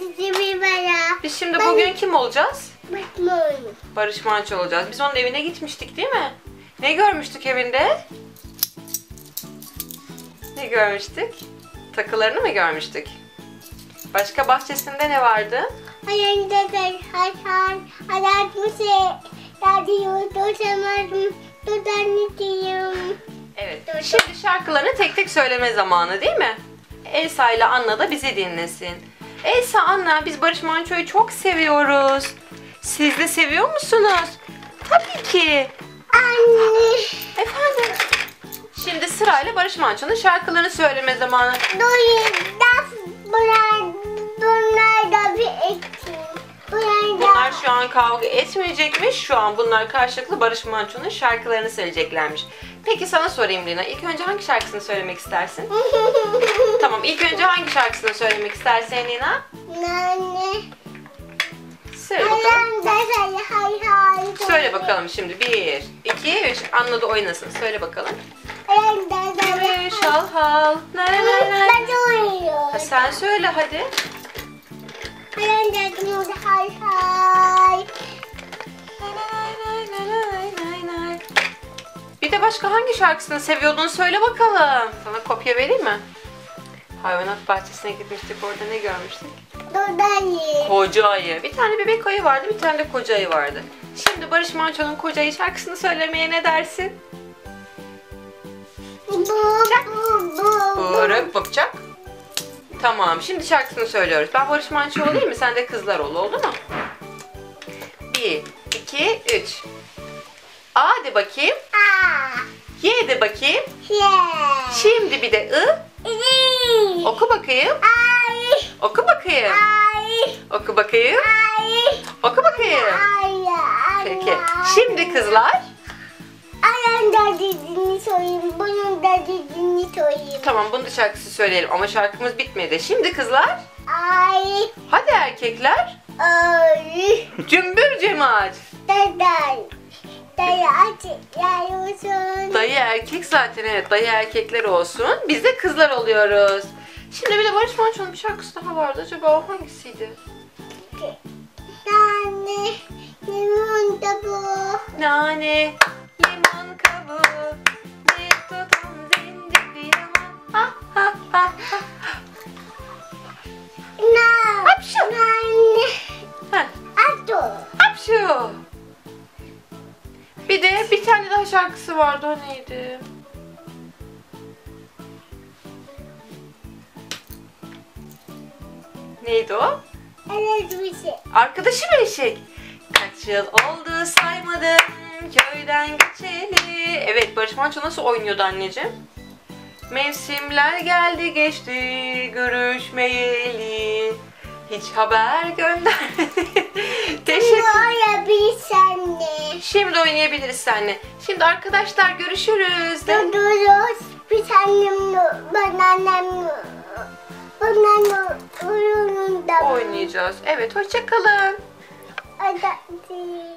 Tatlısı bana. Biz şimdi bugün kim olacağız? Bakma onu. Barış Manço olacağız. Biz onun evine gitmiştik değil mi? Ne görmüştük evinde? Ne görmüştük? Takılarını mı görmüştük? Başka bahçesinde ne vardı? Hayalde kal hasan. Hayatmışı. Radyo tutamadım. Tutanıtıyım. Evet. Şimdi şarkılarını tek tek söyleme zamanı değil mi? Elsa ile Anna da bizi dinlesin. Elsa, Anna biz Barış Manço'yu çok seviyoruz. Siz de seviyor musunuz? Tabii ki. Anne. Efendim. Şimdi sırayla Barış Manço'nun şarkılarını söyleme zamanı. Das. Bunlar. Bunlar da bir da. Bunlar şu an kavga etmeyecekmiş. Şu an bunlar karşılıklı Barış Manço'nun şarkılarını söyleyeceklermiş. Peki sana sorayım Lina. İlk önce hangi şarkısını söylemek istersin? Tamam ilk önce hangi şarkısını söylemek istersin Lina? Anne. Söyle bakalım. Kal hay hay. Söyle bakalım şimdi. Bir, iki, üç. Anladı oynasın. Söyle bakalım. Üç, hal hal. Nay nay nay. Ben de uyuyorum. Ha, sen söyle hadi. Kal hay hay. De başka hangi şarkısını seviyordun söyle bakalım. Sana kopya vereyim mi? Hayvanat bahçesine gitmiştik orada ne görmüştük? Dudayı. Koca ayı. Bir tane bebek ayı vardı bir tane de koca ayı vardı. Şimdi Barış Manço'nun koca ayı şarkısını söylemeye ne dersin? Bu. Bırık bakacak. Tamam şimdi şarkısını söylüyoruz. Ben Barış Manço olayım mı? Sen de kızlar ol oldu mu? Bir, iki, üç. A de bakayım. Aa. Y de bakayım. Yeah. Şimdi bir de I. İyi. Oku bakayım. Ay. Oku bakayım. Ay. Oku bakayım. Ay. Oku bakayım. Ay. Ay. Peki. Şimdi kızlar. Ayağın da dediğini söyleyeyim. Bunun da dediğini söyleyeyim. Tamam bunu da şarkısı söyleyelim ama şarkımız bitmedi. Şimdi kızlar. Ay. Hadi erkekler. Ay. Cümbür cemaat. Daday. Açıklar olsun. Dayı erkek zaten evet dayı erkekler olsun. Biz de kızlar oluyoruz. Şimdi bir de Barış Manço'nun bir şarkısı daha vardı. Acaba o hangisiydi? Anne. Limon da bu. Nane, limon kabuğu, bir tutam bir yaman. Ha ha ha ha. Na. Hapşu. Anne. Ha, Ato. hapşu. Tane şarkısı vardı o neydi? Neydi o? Bir şey. Arkadaşım eşek. Kaç yıl oldu saymadım köyden geçeli. Evet Barış Manço nasıl oynuyordu anneciğim? Mevsimler geldi geçti görüşmeyeli. Hiç haber göndermedi. Şimdi oynayabiliriz seninle. Şimdi arkadaşlar görüşürüz. De. Dururuz. Bir tanem ben annem Bundan oyununda Oynayacağız. Evet hoşça kalın. Hadi.